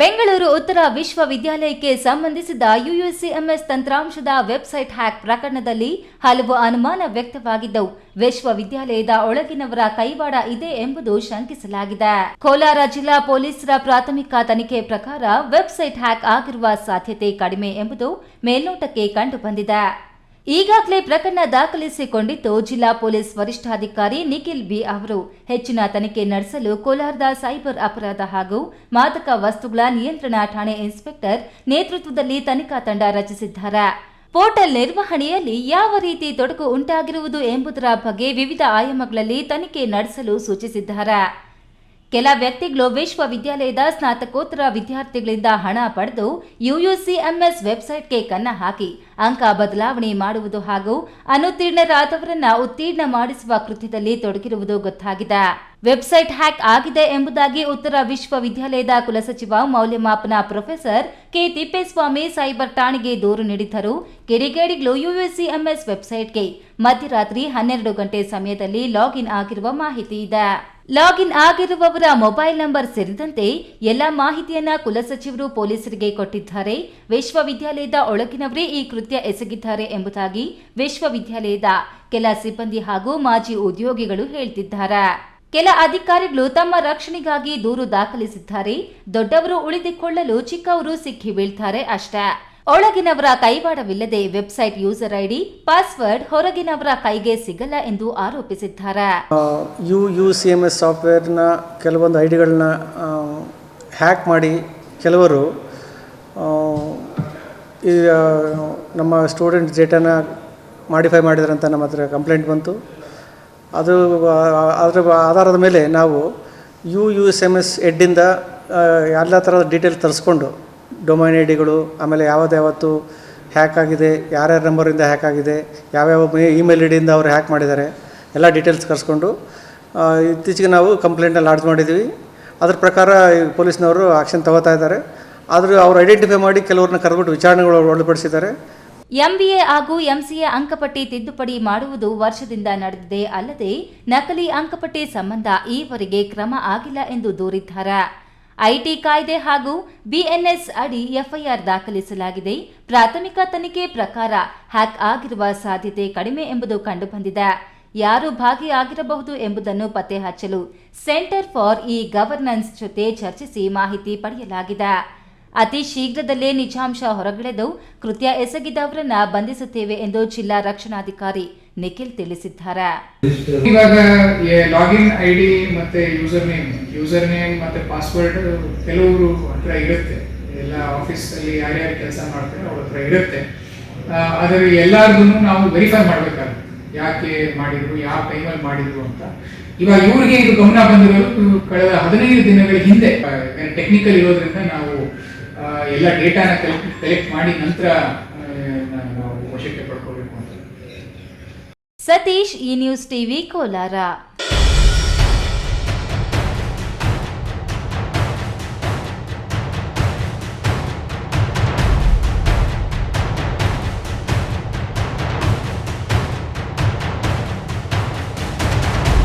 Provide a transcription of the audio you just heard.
ಬೆಂಗಳೂರು ಉತ್ತರ ವಿಶ್ವವಿದ್ಯಾಲಯಕ್ಕೆ ಸಂಬಂಧಿಸಿದ ಯುಯುಸಿಎಂಎಸ್ ತಂತ್ರಾಂಶದ ವೆಬ್ಸೈಟ್ ಹ್ಯಾಕ್ ಪ್ರಕರಣದಲ್ಲಿ ಹಲವು ಅನುಮಾನ ವ್ಯಕ್ತವಾಗಿದ್ದವು. ವಿಶ್ವವಿದ್ಯಾಲಯದ ಒಳಗಿನವರ ಕೈವಾಡ ಇದೆ ಎಂಬುದು ಶಂಕಿಸಲಾಗಿದೆ. ಕೋಲಾರ ಜಿಲ್ಲಾ ಪೊಲೀಸರ ಪ್ರಾಥಮಿಕ ತನಿಖೆ ಪ್ರಕಾರ ವೆಬ್ಸೈಟ್ ಹ್ಯಾಕ್ ಆಗಿರುವ ಸಾಧ್ಯತೆ ಕಡಿಮೆ ಎಂಬುದು ಮೇಲ್ನೋಟಕ್ಕೆ ಕಂಡುಬಂದಿದೆ. ಈಗಾಗಲೇ ಪ್ರಕರಣ ದಾಖಲಿಸಿಕೊಂಡಿದ್ದು, ಜಿಲ್ಲಾ ಪೊಲೀಸ್ ವರಿಷ್ಠಾಧಿಕಾರಿ ನಿಖಿಲ್ ಬಿ ಅವರು ಹೆಚ್ಚಿನ ತನಿಖೆ ನಡೆಸಲು ಕೋಲಾರದ ಸೈಬರ್ ಅಪರಾಧ ಹಾಗೂ ಮಾದಕ ವಸ್ತುಗಳ ನಿಯಂತ್ರಣ ಠಾಣೆ ಇನ್ಸ್ಪೆಕ್ಟರ್ ನೇತೃತ್ವದಲ್ಲಿ ತನಿಖಾ ತಂಡ ರಚಿಸಿದ್ದಾರೆ. ಪೋರ್ಟಲ್ ನಿರ್ವಹಣೆಯಲ್ಲಿ ಯಾವ ರೀತಿ ತೊಡಕು ಉಂಟಾಗಿರುವುದು ಎಂಬುದರ ಬಗ್ಗೆ ವಿವಿಧ ಆಯಾಮಗಳಲ್ಲಿ ತನಿಖೆ ನಡೆಸಲು ಸೂಚಿಸಿದ್ದಾರೆ. ಕೆಲ ವ್ಯಕ್ತಿಗಳು ವಿಶ್ವವಿದ್ಯಾಲಯದ ಸ್ನಾತಕೋತ್ತರ ವಿದ್ಯಾರ್ಥಿಗಳಿಂದ ಹಣ ಪಡೆದು ಯುಯುಸಿಎಂಎಸ್ ವೆಬ್ಸೈಟ್ಗೆ ಕನ್ನ ಹಾಕಿ, ಅಂಕ ಬದಲಾವಣೆ ಮಾಡುವುದು ಹಾಗೂ ಅನುತ್ತೀರ್ಣರಾದವರನ್ನ ಉತ್ತೀರ್ಣ ಮಾಡಿಸುವ ಕೃತ್ಯದಲ್ಲಿ ತೊಡಗಿರುವುದು ಗೊತ್ತಾಗಿದೆ. ವೆಬ್ಸೈಟ್ ಹ್ಯಾಕ್ ಆಗಿದೆ ಎಂಬುದಾಗಿ ಉತ್ತರ ವಿಶ್ವವಿದ್ಯಾಲಯದ ಕುಲಸಚಿವ, ಮೌಲ್ಯಮಾಪನ ಪ್ರೊಫೆಸರ್ ಕೆ. ತಿಪ್ಪೇಸ್ವಾಮಿ ಸೈಬರ್ ಠಾಣೆಗೆ ದೂರು ನೀಡಿದ್ದರು. ಕಿಡಿಗೇಡಿಗಳು ಯುಯುಸಿಎಂಎಸ್ ವೆಬ್ಸೈಟ್ಗೆ ಮಧ್ಯರಾತ್ರಿ ಹನ್ನೆರಡು ಗಂಟೆ ಸಮಯದಲ್ಲಿ ಲಾಗಿನ್ ಆಗಿರುವ ಮಾಹಿತಿ ಇದೆ. ಲಾಗಿನ್ ಆಗಿರುವವರ ಮೊಬೈಲ್ ನಂಬರ್ ಸೇರಿದಂತೆ ಎಲ್ಲ ಮಾಹಿತಿಯನ್ನ ಕುಲಸಚಿವರು ಪೊಲೀಸರಿಗೆ ಕೊಟ್ಟಿದ್ದಾರೆ. ವಿಶ್ವವಿದ್ಯಾಲಯದ ಒಳಗಿನವರೇ ಈ ಕೃತ್ಯ ಎಸಗಿದ್ದಾರೆ ಎಂಬುದಾಗಿ ವಿಶ್ವವಿದ್ಯಾಲಯದ ಕೆಲ ಸಿಬ್ಬಂದಿ ಹಾಗೂ ಮಾಜಿ ಉದ್ಯೋಗಿಗಳು ಹೇಳ್ತಿದ್ದಾರೆ. ಕೆಲ ಅಧಿಕಾರಿಗಳು ತಮ್ಮ ರಕ್ಷಣೆಗಾಗಿ ದೂರು ದಾಖಲಿಸಿದ್ದಾರೆ. ದೊಡ್ಡವರು ಉಳಿದುಕೊಳ್ಳಲು ಚಿಕ್ಕವರು ಸಿಕ್ಕಿ ಬೀಳ್ತಾರೆ ಅಷ್ಟೇ. ಒಳಗಿನವರ ಕೈವಾಡವಿಲ್ಲದೆ ವೆಬ್ಸೈಟ್ ಯೂಸರ್ ಐಡಿ, ಪಾಸ್ವರ್ಡ್ ಹೊರಗಿನವರ ಕೈಗೆ ಸಿಗಲ್ಲ ಎಂದು ಆರೋಪಿಸಿದ್ದಾರೆ. U U, C M S ಸಾಫ್ಟ್ವೇರ್ನ ಕೆಲವೊಂದು ಐಡಿಗಳನ್ನ ಡಿಗಳನ್ನ ಹ್ಯಾಕ್ ಮಾಡಿ ಕೆಲವರು ಈ ನಮ್ಮ ಸ್ಟೂಡೆಂಟ್ ಡೇಟಾನ ಮಾಡಿಫೈ ಮಾಡಿದ್ರಂತ ನಮ್ಮ ಹತ್ರ ಕಂಪ್ಲೇಂಟ್ ಬಂತು. ಅದು ಅದರ ಆಧಾರದ ಮೇಲೆ ನಾವು U U S M S ಎಡ್ಡಿಂದ ಎಲ್ಲ ಥರದ ಡೀಟೇಲ್ ತರಿಸ್ಕೊಂಡು ಡೊಮೈನ್ ಐ ಡಿಗಳು ಆಮೇಲೆ ಯಾವ್ದು ಯಾವತ್ತು ಹ್ಯಾಕ್ ಆಗಿದೆ, ಯಾರ್ಯಾರ ನಂಬರಿಂದ ಹ್ಯಾಕ್ ಆಗಿದೆ, ಯಾವ್ಯಾವ ಇಮೇಲ್ ಐ ಡಿಯಿಂದ ಅವ್ರು ಹ್ಯಾಕ್ ಮಾಡಿದ್ದಾರೆ, ಎಲ್ಲ ಡೀಟೇಲ್ಸ್ ಕರೆಸ್ಕೊಂಡು ಇತ್ತೀಚೆಗೆ ನಾವು ಕಂಪ್ಲೇಂಟ್ನ ಲಾಡ್ಜ್ ಮಾಡಿದ್ದೀವಿ. ಅದ್ರ ಪ್ರಕಾರ ಪೊಲೀಸ್ನವರು ಆಕ್ಷನ್ ತಗೋತಾ ಇದ್ದಾರೆ. ಆದರೂ ಅವ್ರು ಐಡೆಂಟಿಫೈ ಮಾಡಿ ಕೆಲವ್ರನ್ನ ಕರೆದ್ಬಿಟ್ಟು ವಿಚಾರಣೆಗಳು ಒಳಪಡಿಸಿದ್ದಾರೆ. ಎಂಬಿಎ ಹಾಗೂ ಎಂಸಿಎ ಅಂಕಪಟ್ಟಿ ತಿದ್ದುಪಡಿ ಮಾಡುವುದು ವರ್ಷದಿಂದ ನಡೆದಿದೆ. ಅಲ್ಲದೆ ನಕಲಿ ಅಂಕಪಟ್ಟಿ ಸಂಬಂಧ ಈವರೆಗೆ ಕ್ರಮ ಆಗಿಲ್ಲ ಎಂದು ದೂರಿದ್ದಾರೆ. ಐಟಿ ಕಾಯ್ದೆ ಹಾಗೂ ಬಿಎನ್ಎಸ್ ಅಡಿ ಎಫ್ಐಆರ್ ದಾಖಲಿಸಲಾಗಿದೆ. ಪ್ರಾಥಮಿಕ ತನಿಖೆ ಪ್ರಕಾರ ಹ್ಯಾಕ್ ಆಗಿರುವ ಸಾಧ್ಯತೆ ಕಡಿಮೆ ಎಂಬುದು ಕಂಡುಬಂದಿದೆ. ಯಾರು ಭಾಗಿಯಾಗಿರಬಹುದು ಎಂಬುದನ್ನು ಪತ್ತೆಹಚ್ಚಲು ಸೆಂಟರ್ ಫಾರ್ ಇ ಗವರ್ನೆನ್ಸ್ ಜೊತೆ ಚರ್ಚಿಸಿ ಮಾಹಿತಿ ಪಡೆಯಲಾಗಿದೆ. ಅತಿ ಶೀಘ್ರದಲ್ಲೇ ನಿಜಾಂಶ ಹೊರಗಡೆದು ಕೃತ್ಯ ಎಸಗಿದವರನ್ನ ಬಂಧಿಸುತ್ತೇವೆ ಎಂದು ಜಿಲ್ಲಾ ರಕ್ಷಣಾಧಿಕಾರಿ ನಿಖಿಲ್ ತಿಳಿಸಿದ್ದಾರೆ. ಇವಾಗ ಲಾಗಿನ್ ಐಡಿ ಮತ್ತೆ ಯೂಸರ್ ನೇಮ್ ಯೂಸರ್ ನೇಮ್ ಮತ್ತೆ ಪಾಸ್ವರ್ಡ್ ಕೆಲವರು ಹತ್ರ ಇರುತ್ತೆ. ಎಲ್ಲ ಆಫೀಸಲ್ಲಿ ಯಾರ್ಯಾರು ಕೆಲಸ ಮಾಡ್ತಾರೆ ಅವ್ರ ಹತ್ರ ಇರುತ್ತೆ. ಆದರೆ ಎಲ್ಲಾರ್ಗು ನಾವು ವೆರಿಫೈ ಮಾಡ್ಬೇಕಾಗುತ್ತೆ. ಯಾಕೆ ಮಾಡಿದ್ರು, ಯಾವ ಟೈಮಲ್ಲಿ ಮಾಡಿದ್ರು ಅಂತ. ಇವಾಗ ಇವ್ರಿಗೆ ಇದು ಗಮನ ಬಂದಿರೋದು ಕಳೆದ ಹದಿನೈದು ದಿನಗಳ ಹಿಂದೆ ಟೆಕ್ನಿಕಲ್ ಇರೋದ್ರಿಂದ ನಾವು ಎಲ್ಲ ಡೇಟಾನ ಕಲೆಕ್ಟ್ ಕಲೆಕ್ಟ್ ಮಾಡಿ ನಂತರ ವಶಕ್ಕೆ ಪಡ್ಕೋಬೇಕು ಅಂತ. ಸತೀಶ್ ಈ ನ್ಯೂಸ್ ಟಿವಿ ಕೋಲಾರ.